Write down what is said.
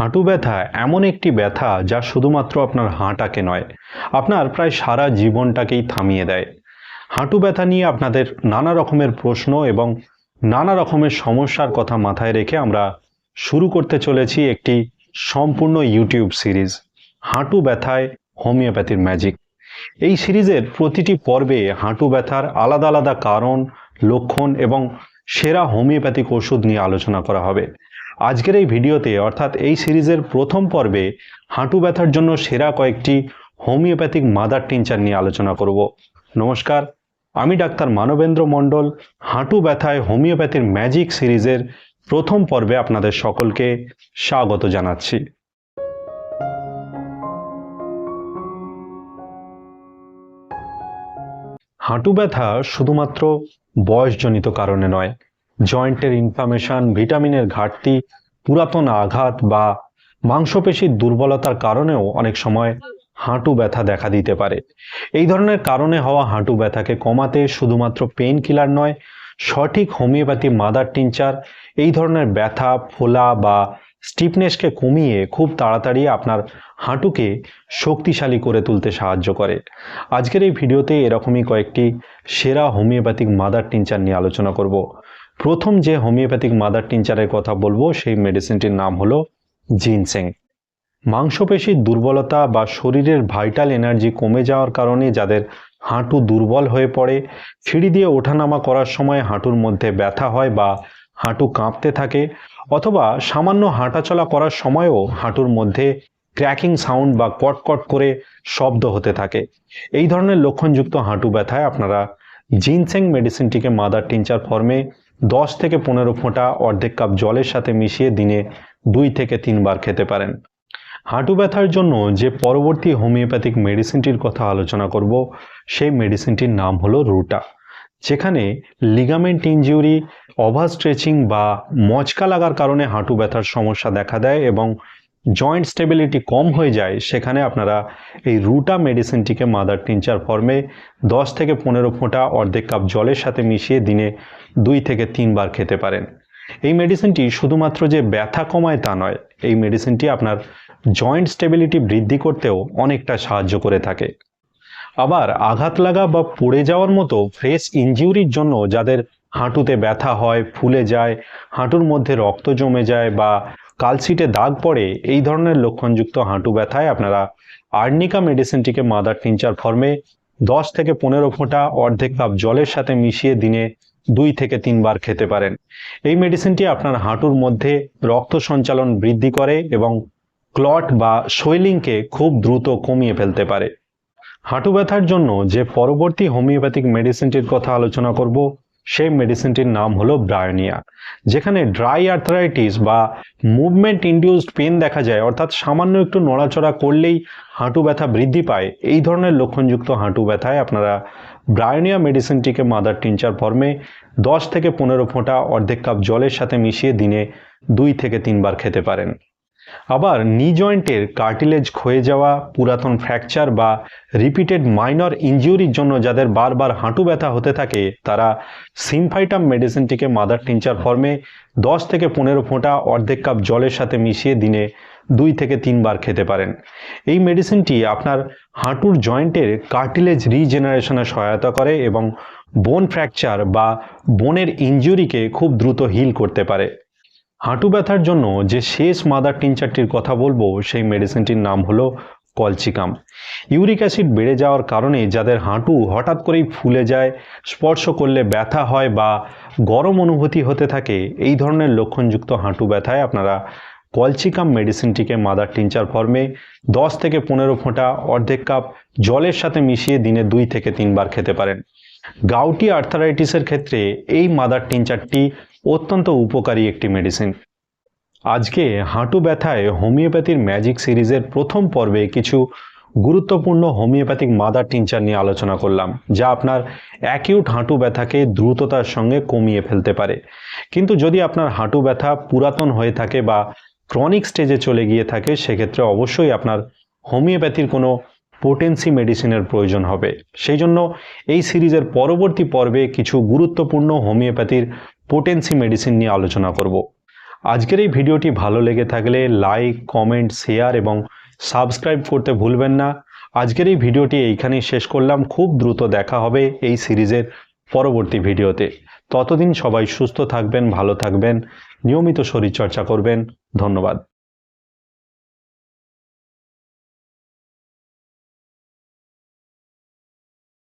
হাঁটু ব্যথা এমন একটি ব্যথা যা শুধুমাত্র আপনার হাঁটাকে নয়, আপনার প্রায় সারা জীবনটাকেই থামিয়ে দেয়। হাঁটু ব্যথা নিয়ে আপনাদের নানা রকমের প্রশ্ন এবং নানা রকমের সমস্যার কথা মাথায় রেখে আমরা শুরু করতে চলেছি একটি সম্পূর্ণ ইউটিউব সিরিজ, হাঁটু ব্যথায় হোমিওপ্যাথির ম্যাজিক। এই সিরিজের প্রতিটি পর্বে হাঁটু ব্যথার আলাদা আলাদা কারণ, লক্ষণ এবং সেরা হোমিওপ্যাথিক ওষুধ নিয়ে আলোচনা করা হবে। আজকের এই ভিডিওতে, অর্থাৎ এই সিরিজের প্রথম পর্বে, হাঁটু ব্যথার জন্য সেরা কয়েকটি হোমিওপ্যাথিক মাদার টিনচার নিয়ে আলোচনা করব। নমস্কার, আমি ডাক্তার মানবেন্দ্র মণ্ডল, হাঁটু ব্যথায় হোমিওপ্যাথির ম্যাজিক সিরিজের প্রথম পর্বে আপনাদের সকলকে স্বাগত জানাচ্ছি। হাঁটু ব্যথা শুধুমাত্র বয়সজনিত কারণে নয় জয়েন্টের ইনফ্লামেশন ভিটামিনের ঘাটতি, পুরাতন আঘাত বা মাংসপেশির দুর্বলতার কারণেও অনেক সময় হাঁটু ব্যথা দেখা দিতে পারে। এই ধরনের কারণে হওয়া হাঁটু ব্যথাকে কমাতে শুধুমাত্র পেইন কিলার নয়, সঠিক হোমিওপ্যাথি মাদার টিনচার এই ধরনের ব্যথা, ফোলা বা স্টিফনেসকে কমিয়ে খুব তাড়াতাড়ি আপনার হাঁটুকে শক্তিশালী করে তুলতে সাহায্য করে। আজকের এই ভিডিওতে এরকমই কয়েকটি সেরা হোমিওপ্যাথিক মাদার টিনচার নিয়ে আলোচনা করব। প্রথম যে হোমিওপ্যাথিক মাদার টিনচারের কথা বলব, সেই মেডিসিনটির নাম হলো জিনসেং। মাংসপেশির দুর্বলতা বা শরীরের ভাইটাল এনার্জি কমে যাওয়ার কারণে যাদের হাঁটু দুর্বল হয়ে পড়ে, সিঁড়ি দিয়ে ওঠানামা করার সময় হাঁটুর মধ্যে ব্যথা হয় বা হাঁটু কাঁপতে থাকে, অথবা সামান্য হাঁটাচলা করার সময়ও হাঁটুর মধ্যে ক্র্যাকিং সাউন্ড বা কটকট করে শব্দ হতে থাকে। এই ধরনের লক্ষণযুক্ত হাঁটু ব্যথায় আপনারা জিনসেং মেডিসিনটিকে মাদার টিনচার ফর্মে দশ থেকে পনেরো ফোঁটা অর্ধেক কাপ জলের সাথে মিশিয়ে দিনে দুই থেকে তিনবার খেতে পারেন। হাঁটু ব্যথার জন্য যে পরবর্তী হোমিওপ্যাথিক মেডিসিনটির কথা আলোচনা করব, সেই মেডিসিনটির নাম হলো রুটা, যেখানে লিগামেন্ট ইঞ্জিউরি ওভার স্ট্রেচিং বা মচকা লাগার কারণে হাঁটু ব্যথার সমস্যা দেখা দেয় এবং জয়েন্ট স্টেবিলিটি কম হয়ে যায়, সেখানে আপনারা এই রুটা মেডিসিনটিকে মাদার টিনচার ফর্মে দশ থেকে পনেরো ফোঁটা অর্ধেক কাপ জলের সাথে মিশিয়ে দিনে দুই থেকে তিনবার খেতে পারেন। এই মেডিসিনটি শুধুমাত্র যে ব্যথা কমায় তা নয়, এই মেডিসিনটি আপনার জয়েন্ট স্টেবিলিটি বৃদ্ধি করতেও অনেকটা সাহায্য করে থাকে। আবার আঘাত লাগা বা পড়ে যাওয়ার মতো ফ্রেশ ইনজিউরির জন্য যাদের হাঁটুতে ব্যথা হয়, ফুলে যায়, হাঁটুর মধ্যে রক্ত জমে যায় বা কালসিটে দাগ পড়ে এই ধরনের লক্ষণযুক্ত হাঁটু ব্যথায় আপনারা আর্নিকা মেডিসিনটিকে মাদার টিনচার ফর্মে দশ থেকে পনেরো ফোঁটা অর্ধেক কাপ জলের সাথে মিশিয়ে দিনে দুই থেকে তিনবার খেতে পারেন। এই মেডিসিনটি আপনার হাঁটুর মধ্যে রক্ত সঞ্চালন বৃদ্ধি করে এবং ক্লট বা সোয়েলিংকে খুব দ্রুত কমিয়ে ফেলতে পারে। হাঁটু ব্যথার জন্য যে পরবর্তী হোমিওপ্যাথিক মেডিসিনটির কথা আলোচনা করব সেই মেডিসিনটির নাম হলো ব্রায়োনিয়া যেখানে ড্রাই আর্থারাইটিস বা মুভমেন্ট ইন্ডিউসড পেন দেখা যায়, অর্থাৎ সামান্য একটু নড়াচড়া করলেই হাঁটু ব্যথা বৃদ্ধি পায়। এই ধরনের লক্ষণযুক্ত হাঁটু ব্যথায় আপনারা ব্রায়োনিয়া মেডিসিনটিকে মাদার টিনচার ফর্মে দশ থেকে পনেরো ফোঁটা অর্ধেক কাপ জলের সাথে মিশিয়ে দিনে দুই থেকে তিনবার খেতে পারেন। আবার নি জয়েন্টের কার্টিলেজ ক্ষয়ে যাওয়া, পুরাতন ফ্র্যাকচার বা রিপিটেড মাইনর ইনজিউরির জন্য যাদের বারবার হাঁটু ব্যথা হতে থাকে, তারা সিমফাইটাম মেডিসিনটিকে মাদার টিনচার ফর্মে দশ থেকে পনেরো ফোঁটা অর্ধেক কাপ জলের সাথে মিশিয়ে দিনে দুই থেকে তিনবার খেতে পারেন। এই মেডিসিনটি আপনার হাঁটুর জয়েন্টের কার্টিলেজ রিজেনারেশনে সহায়তা করে এবং বোন ফ্র্যাকচার বা বোনের ইনজুরিকে খুব দ্রুত হিল করতে পারে। হাঁটু ব্যথার জন্য যে শেষ মাদার টিনচারটির কথা বলব, সেই মেডিসিনটির নাম হলো কলচিকাম। ইউরিক অ্যাসিড বেড়ে যাওয়ার কারণে যাদের হাঁটু হঠাৎ করেই ফুলে যায়, স্পর্শ করলে ব্যথা হয় বা গরম অনুভূতি হতে থাকে, এই ধরনের লক্ষণযুক্ত হাঁটু ব্যথায় আপনারা কলচিকাম মেডিসিনটিকে মাদার টিনচার ফর্মে দশ থেকে পনেরো ফোঁটা অর্ধেক কাপ জলের সাথে মিশিয়ে দিনে দুই থেকে তিনবার খেতে পারেন। গাউটি আর্থারাইটিসের ক্ষেত্রে এই মাদার টিনচারটি অত্যন্ত উপকারী একটি মেডিসিন আজকে হাঁটু ব্যথায় হোমিওপ্যাথির ম্যাজিক সিরিজের প্রথম পর্বে কিছু গুরুত্বপূর্ণ হোমিওপ্যাথিক মাদার টিনচার নিয়ে আলোচনা করলাম, যা আপনার অ্যাকিউট হাঁটু ব্যথাকে দ্রুততার সঙ্গে কমিয়ে ফেলতে পারে। কিন্তু যদি আপনার হাঁটু ব্যথা পুরাতন হয়ে থাকে বা ক্রনিক স্টেজে চলে গিয়ে থাকে, সেক্ষেত্রে অবশ্যই আপনার হোমিওপ্যাথির কোনো পোটেন্সি মেডিসিনের প্রয়োজন হবে। সেই জন্য এই সিরিজের পরবর্তী পর্বে কিছু গুরুত্বপূর্ণ হোমিওপ্যাথির পোটেন্সি মেডিসিন নিয়ে আলোচনা করব। আজকের এই ভিডিওটি ভালো লেগে থাকলে লাইক কমেন্ট শেয়ার এবং সাবস্ক্রাইব করতে ভুলবেন না। আজকের এই ভিডিওটি এইখানেই শেষ করলাম। খুব দ্রুত দেখা হবে এই সিরিজের পরবর্তী ভিডিওতে। ততদিন সবাই সুস্থ থাকবেন, ভালো থাকবেন, নিয়মিত শরীরচর্চা করবেন। ধন্যবাদ।